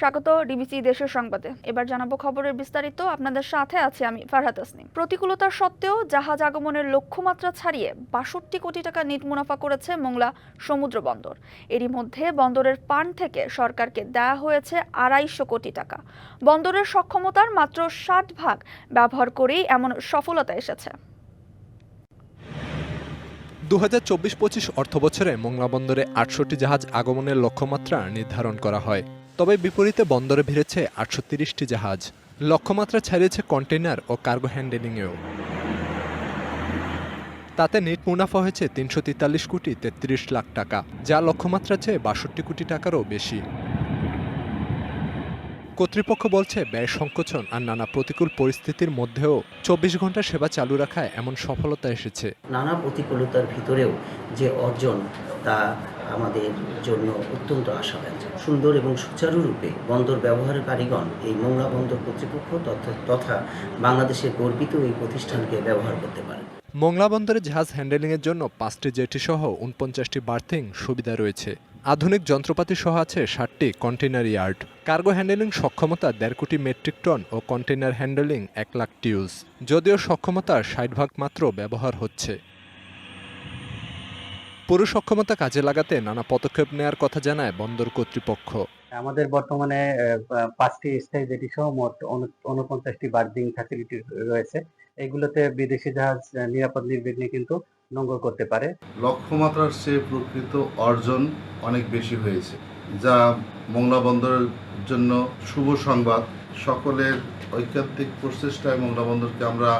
স্বাগত ডিবিসি দেশের সংবাদে। এবার জানাব খবরের বিস্তারিত। আপনাদের সাথে আছি আমি ফারহাদ আসনি প্রতিকূলতার সত্ত্বেও জাহাজ আগমনের লক্ষ্যমাত্রা ছাড়িয়ে বাষট্টি কোটি টাকা নিট মুনাফা করেছে মোংলা সমুদ্র বন্দর। এরই মধ্যে বন্দরের পান থেকে সরকারকে দেয়া হয়েছে আড়াইশো কোটি টাকা। বন্দরের সক্ষমতার মাত্র ষাট ভাগ ব্যবহার করেই এমন সফলতা এসেছে। দু হাজার চব্বিশ পঁচিশ অর্থবছরে মোংলা বন্দরে আটষট্টি জাহাজ আগমনের লক্ষ্যমাত্রা নির্ধারণ করা হয়। তবে বিপরীতে বন্দরে ভিড়েছে আটশো তিরিশটি জাহাজ। লক্ষ্যমাত্রা ছাড়িয়েছে কন্টেইনার ও কার্গো হ্যান্ডেলিংয়েও। তাতে নেট মুনাফা হয়েছে তিনশো তেতাল্লিশ কোটি তেত্রিশ লাখ টাকা, যা লক্ষ্যমাত্রা চেয়ে বাষট্টি কোটি টাকারও বেশি। কর্তৃপক্ষ বলছে ব্যয় সংকোচন আর নানা প্রতিকূল পরিস্থিতির মধ্যেও চব্বিশ ঘণ্টা সেবা চালু রাখায় এমন সফলতা এসেছে। নানা প্রতিকূলতার ভিতরেও যে অর্জন তা আমাদের জন্য অত্যন্ত আশাব্যঞ্জক। সুন্দর এবং সুচারুরূপে বন্দর ব্যবহারকারীগণ এই মোংলা বন্দর কর্তৃপক্ষ তথা তথা বাংলাদেশের গর্বিত এই প্রতিষ্ঠানকে ব্যবহার করতে পারে। মোংলা বন্দরে জাহাজ হ্যান্ডেলিংয়ের জন্য পাঁচটি জেটি সহ উনপঞ্চাশটি বার্থিং সুবিধা রয়েছে। আধুনিক যন্ত্রপাতি সহ আছে ষাটটি কন্টেইনার ইয়ার্ড কার্গো হ্যান্ডেলিং সক্ষমতা দেড় কোটি মেট্রিক টন ও কন্টেইনার হ্যান্ডেলিং এক লাখ টিউজ যদিও সক্ষমতার ষাট ভাগ মাত্র ব্যবহার হচ্ছে। পুরো সক্ষমতা কাজে লাগাতে নানা পদক্ষেপ নেয়ার কথা জানায় বন্দর কর্তৃপক্ষ। আমাদের বর্তমানে পাঁচটি স্থায়ী জেটি সহ মোট উনপঞ্চাশটি বার্দিং ফ্যাসিলিটি রয়েছে। এগুলোতে বিদেশি জাহাজ নিরাপদ নির্বিঘ্নে কিন্তু নোঙ্গর করতে পারে। লক্ষ্যমাত্রার চেয়ে প্রকৃত অর্জন অনেক বেশি হয়েছে যা মোংলা বন্দরের জন্য শুভ সংবাদ। সকলের ঐকান্তিক প্রচেষ্টায় মোংলা বন্দরকে আমরা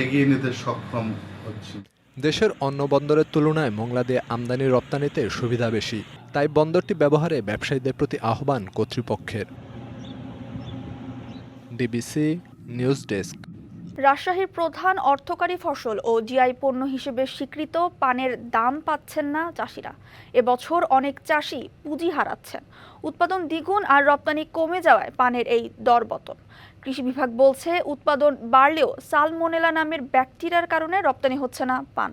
এগিয়ে নিতে সক্ষম হচ্ছি। দেশের অন্য বন্দরের তুলনায় মোংলা দিয়ে আমদানি রপ্তানিতে সুবিধা বেশি তাই বন্দরটি ব্যবহারে ব্যবসায়ীদের প্রতি আহ্বান কর্তৃপক্ষের। DBC news desk. রাজশাহীর প্রধান অর্থকারী ফসল ও জিআই পণ্য হিসেবে স্বীকৃত পানের দাম পাচ্ছেন না চাষিরা। এবছর অনেক চাষি পুঁজি হারাচ্ছেন। উৎপাদন দ্বিগুণ আর রপ্তানি কমে যাওয়ায় পানের এই দরপতন কৃষি বিভাগ বলছে, উৎপাদন বাড়লেও সালমোনেলা নামের ব্যাকটেরিয়ার কারণে রপ্তানি হচ্ছে না পান।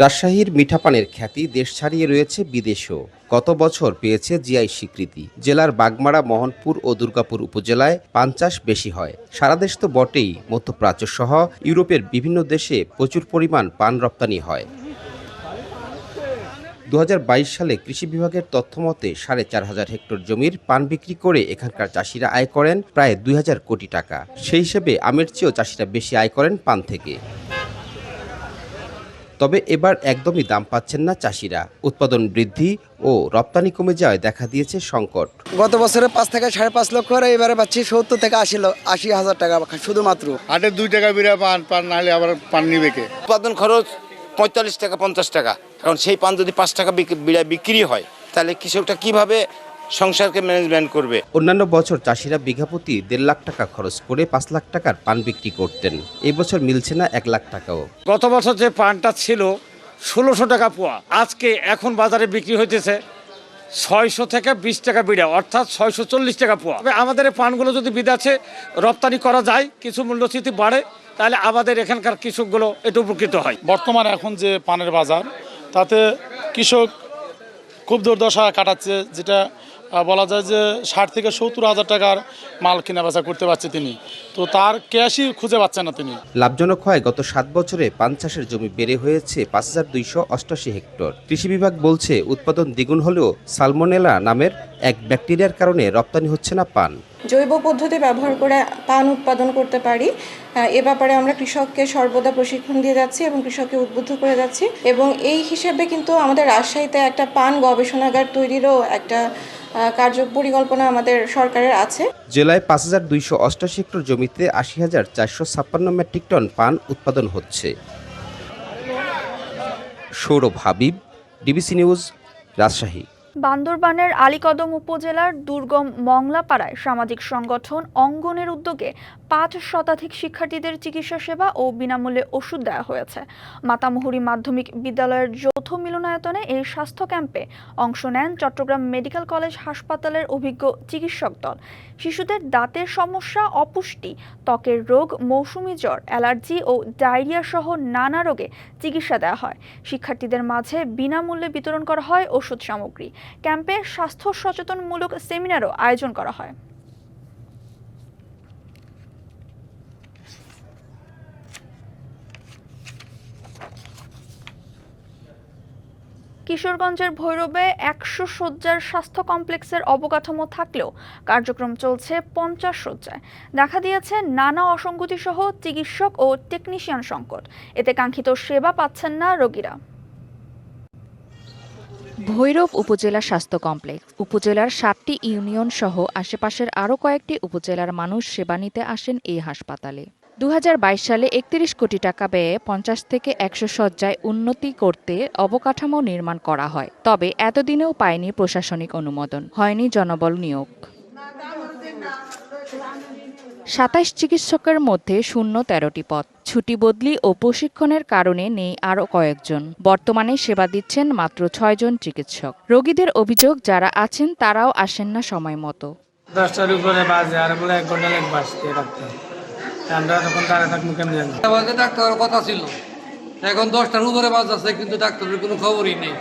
রাজশাহীর মিঠা পানের খ্যাতি দেশ ছাড়িয়ে রয়েছে বিদেশেও। গত বছর পেয়েছে জিআই স্বীকৃতি। জেলার বাগমারা, মোহনপুর ও দুর্গাপুর উপজেলায় পান চাষ বেশি হয়। সারা দেশ তো বটেই মধ্যপ্রাচ্য সহ ইউরোপের বিভিন্ন দেশে প্রচুর পরিমাণ পান রপ্তানি হয়। দু হাজার বাইশ সালে কৃষি বিভাগের তথ্য মতে সাড়ে চার হাজার হেক্টর জমির পান বিক্রি করে এখানকার চাষিরা আয় করেন প্রায় দুই হাজার কোটি টাকা। সেই হিসেবে আমের চেয়েও চাষিরা বেশি আয় করেন পান থেকে। তবে এবার একদমই দাম পাচ্ছেন না চাষিরা। উৎপাদন বৃদ্ধি ও রপ্তানি কমে যাওয়ায় দেখা দিয়েছে সংকট। গত বছরে পাঁচ থেকে সাড়ে পাঁচ লক্ষ আর এবারে পাচ্ছি সত্তর থেকে আশি আশি হাজার টাকা শুধুমাত্র। হাটের দুই টাকা বিড়া পান পান নাহলে আবার পান নিবে কে? উৎপাদন খরচ পঁয়তাল্লিশ টাকা পঞ্চাশ টাকা। এখন সেই পান যদি পাঁচ টাকা বিড়ায় বিক্রি হয় তাহলে কৃষকটা কীভাবে সংসারকে ম্যানেজমেন্ট করবে। অন্যান্য বছর চাষিরা বিঘাপতি দেড় লাখ টাকা খরচ করে পাঁচ লাখ টাকার পান বিক্রি করতেন। এই বছর মিলছে না এক লাখ টাকাও। গত বছর যে পানটা ছিল ষোলোশো টাকা পোয়া। আজকে এখন বাজারে বিক্রি হইতেছে ছয়শো থেকে বিশ টাকা বিড়া অর্থাৎ ছয়শো চল্লিশ টাকা পোয়া। তবে আমাদের এই পানগুলো যদি বিদেশে রপ্তানি করা যায় কিছু মূল্যস্ফীতি বাড়ে তাহলে আমাদের এখানকার কৃষকগুলো একটু উপকৃত হয়। বর্তমানে এখন যে পানের বাজার তাতে কৃষক খুব দুর্দশা কাটাচ্ছে যেটা বলা যায় যে ষাট থেকে সত্তর হাজার টাকার মাল কেনা বেচা করতে পারছে তিনি। তো তার ক্যাশই খুঁজে পাচ্ছে না তিনি। লাভজনক হয় গত সাত বছরে পান চাষের জমি বেড়ে হয়েছে পাঁচ হাজার দুইশো অষ্টাশি হেক্টর। কৃষি বিভাগ বলছে উৎপাদন দ্বিগুণ হলেও সালমোনেলা নামের এক ব্যাকটেরিয়ার কারণে রপ্তানি হচ্ছে না পান। জৈব পদ্ধতি ব্যবহার করে পান উৎপাদন করতে পারি। এ ব্যাপারে আমরা কৃষককে সর্বদা প্রশিক্ষণ দিয়ে যাচ্ছি এবং কৃষককে উদ্বুদ্ধ করে যাচ্ছি। এবং এই হিসেবে কিন্তু আমাদের রাজশাহীতে একটা পান গবেষণাগার তৈরিরও একটা কার্য পরিকল্পনা আমাদের সরকারের আছে। জেলায় পাঁচ হাজার দুইশো অষ্টাশি হেক্টর জমিতে আশি হাজার চারশো ছাপ্পান্ন মেট্রিক টন পান উৎপাদন হচ্ছে। Sourav Habib, DBC news, Rajshahi. বান্দরবানের আলীকদম উপজেলার দুর্গম মংলাপাড়ায় সামাজিক সংগঠন অঙ্গনের উদ্যোগে পাঁচ শতাধিক শিক্ষার্থীদের চিকিৎসা সেবা ও বিনামূল্যে ওষুধ দেওয়া হয়েছে। মাতামুহুরী মাধ্যমিক বিদ্যালয়ের যৌথ মিলনায়তনে এই স্বাস্থ্য ক্যাম্পে অংশ নেন চট্টগ্রাম মেডিকেল কলেজ হাসপাতালের অভিজ্ঞ চিকিৎসক দল। শিশুদের দাঁতের সমস্যা, অপুষ্টি, ত্বকের রোগ, মৌসুমি জ্বর, অ্যালার্জি ও ডায়রিয়া সহ নানা রোগে চিকিৎসা দেওয়া হয়। শিক্ষার্থীদের মাঝে বিনামূল্যে বিতরণ করা হয় ওষুধ সামগ্রী। ক্যাম্পে স্বাস্থ্য সচেতনমূলক সেমিনারও আয়োজন করা হয়। কিশোরগঞ্জের ভৈরবে একশো শয্যার স্বাস্থ্য কমপ্লেক্সের অবকাঠামো থাকলেও কার্যক্রম চলছে পঞ্চাশ শয্যায়। দেখা দিয়েছে নানা অসঙ্গতি সহ চিকিৎসক ও টেকনিশিয়ান সংকট। এতে কাঙ্ক্ষিত সেবা পাচ্ছেন না রোগীরা। ভৈরব উপজেলা স্বাস্থ্য কমপ্লেক্স। উপজেলার সাতটি ইউনিয়ন সহ আশেপাশের আরও কয়েকটি উপজেলার মানুষ সেবা নিতে আসেন এই হাসপাতালে। দু হাজার বাইশ সালে একত্রিশ কোটি টাকা ব্যয়ে পঞ্চাশ থেকে একশো শয্যায় উন্নতি করতে অবকাঠামো নির্মাণ করা হয়। তবে এতদিনেও পায়নি প্রশাসনিক অনুমোদন। হয়নি জনবল নিয়োগ। সাতাশ চিকিৎসকের মধ্যে শূন্য তেরোটি পদ। ছুটি বদলি ও প্রশিক্ষণের কারণে নেই আরও কয়েকজন। বর্তমানে সেবা দিচ্ছেন মাত্র ছয়জন চিকিৎসক। রোগীদের অভিযোগ যারা আছেন তারাও আসেন না সময় মতো। দশটার উপরে বাজে আর বলে এক ঘণ্টা আসতে ডাক্তার আমরা তখন তারা থাকব কেমনি? আমাদের কথা ছিল। এখন দশটার উপরে বাজ আছে কিন্তু ডাক্তারের কোনো খবরই নেই।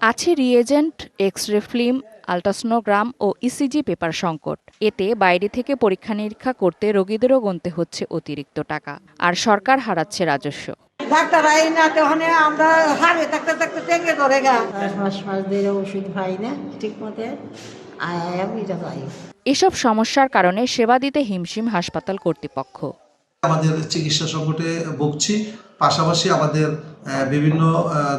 আছে reagent X ray film ultrasonogram ও ইসিজি পেপার সংকট। এতে বাইরে থেকে পরীক্ষা নিরীক্ষা করতে রোগীদেরও গুনতে হচ্ছে অতিরিক্ত টাকা। আর সরকার হারাচ্ছে রাজস্ব। ডাক্তার আই না তখন আমরা হারে থাকতে থাকতে টেঙ্গে ধরে গা। মাস মাস ধরে ওষুধ পাই না ঠিক মতে এসব সমস্যার কারণে সেবা দিতে হিমশিম হাসপাতাল কর্তৃপক্ষ। আমাদের চিকিৎসা সংকটে ভুগছি। পাশাপাশি আমাদের বিভিন্ন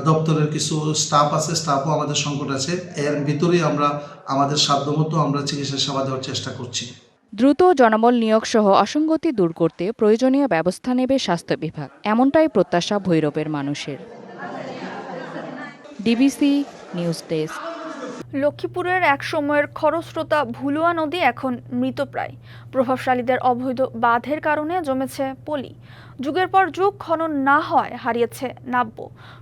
দপ্তরের কিছু স্টাফ আছে স্টাফও আমাদের সংকট আছে। এর ভিতরেই আমরা, আমাদের সাধ্যমতো আমরা চিকিৎসা সেবা দেওয়ার চেষ্টা করছি। দ্রুত জনবল নিয়োগ সহ অসঙ্গতি দূর করতে প্রয়োজনীয় ব্যবস্থা নেবে স্বাস্থ্য বিভাগ। এমনটাই প্রত্যাশা ভৈরবের মানুষের। DBC news desk. লক্ষ্মীপুরের এক সময়ের খরস্রোতা ভুলুয়া নদী এখন মৃতপ্রায়। প্রভাবশালীদের অবৈধ বাঁধের কারণে জমেছে পলি। যুগের পর যুগ খনন না হয়, হারিয়েছে নাব্য।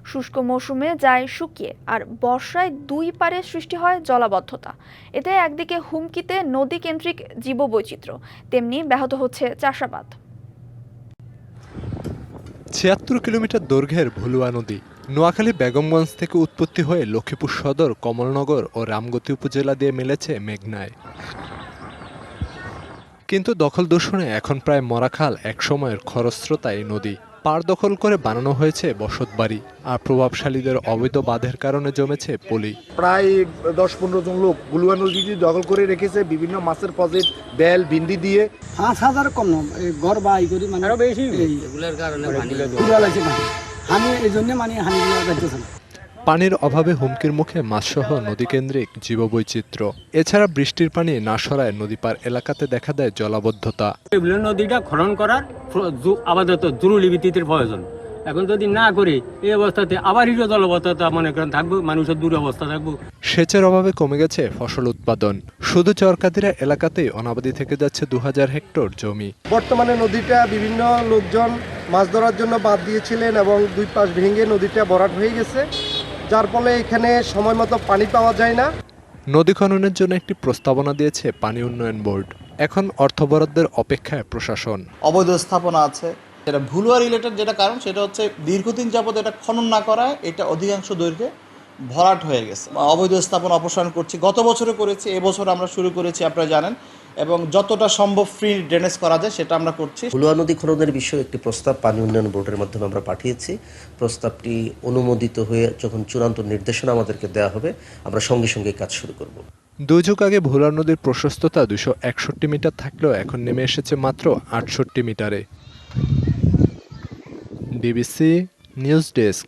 শুষ্ক মৌসুমে যায় শুকিয়ে, আর বর্ষায় দুই পারে সৃষ্টি হয় জলাবদ্ধতা। এতে একদিকে হুমকিতে নদী কেন্দ্রিক জীববৈচিত্র্য, তেমনি ব্যাহত হচ্ছে চাষাবাদ। ছিয়াত্তর কিলোমিটার দৈর্ঘ্যের ভুলুয়া নদী নোয়াখালী বেগমগঞ্জ থেকে উৎপত্তি হয়ে লক্ষ্মীপুর সদর কমলনগর ও রামগতি উপজেলা দিয়ে মিলেছে মেঘনায়। কিন্তু দখল দূষণে এখন প্রায় মরাখাল এক সময়ের খরস্রোতা এই নদী। পার দখল করে বানানো হয়েছে বসত বাড়ি আর প্রভাবশালীদের অবৈধ বাঁধের কারণে জমেছে পলি। প্রায় দশ পনেরো জন লোক গুলুয়া নদীটি দখল করে রেখেছে বিভিন্ন মাছের পজেট বেল ভিন্ডি দিয়ে। পাঁচ হাজার কম ঘর বা ই করি মানে বেশি। এগুলোর কারণে আমি এই জন্য মানে হানি যাইতেছে না পানির অভাবে হুমকির মুখে মাছসহ নদীকেন্দ্রিক জীববৈচিত্র্য। এছাড়া বৃষ্টির পানি না সরায় নদীপার এলাকাতে দেখা দেয় জলাবদ্ধতা। নদীটা খনন করার প্র- আপাতত জরুরি ভিত্তিতে প্রয়োজন। এখন যদি না করি এই অবস্থাতে আবার হিরো জলবদ্ধতা মনে করেন থাকব মানুষের দূর অবস্থা থাকব। সেচের অভাবে কমে গেছে ফসল উৎপাদন। শুধু চরকাদিরা এলাকাতেই অনাবাদি থেকে যাচ্ছে দু হাজার হেক্টর জমি। বর্তমানে নদীটা বিভিন্ন লোকজন মাছ ধরার জন্য বাদ দিয়েছিলেন এবং দুই পাশ ভেঙে নদীটা ভরাট হয়ে গেছে। যার ফলে এখানে সময় মতো পানি পাওয়া যায় না। নদী খননের জন্য একটি প্রস্তাবনা দিয়েছে পানি উন্নয়ন বোর্ড। এখন অর্থ বরাদ্দের অপেক্ষায় প্রশাসন। অবৈধ স্থাপনা আছে। যেটা ভুলুয়া রিলেটেড যেটা কারণ সেটা হচ্ছে দীর্ঘদিন যাবৎ এটা খনন না করায় এটা অধিকাংশ দৈর্ঘ্যে ভরাট হয়ে গেছে। অবৈধ স্থাপনা অপসারণ করছি। গত বছরে করেছি এবছর আমরা শুরু করেছি আপনারা জানেন। এবং যতটা সম্ভব ফ্রি ড্রেনেজ করা যায় সেটা আমরা করছি। ভুলুয়া নদী খননের বিষয়ে একটি প্রস্তাব পানি উন্নয়ন বোর্ডের মাধ্যমে আমরা পাঠিয়েছি। প্রস্তাবটি অনুমোদিত হয়ে যখন চূড়ান্ত নির্দেশনা আমাদেরকে দেওয়া হবে আমরা সঙ্গে সঙ্গে কাজ শুরু করব। দুই যুগ আগে ভোলা নদীর প্রশস্ততা দুশো একষট্টি মিটার থাকলেও এখন নেমে এসেছে মাত্র আটষট্টি মিটারে। DBC news desk.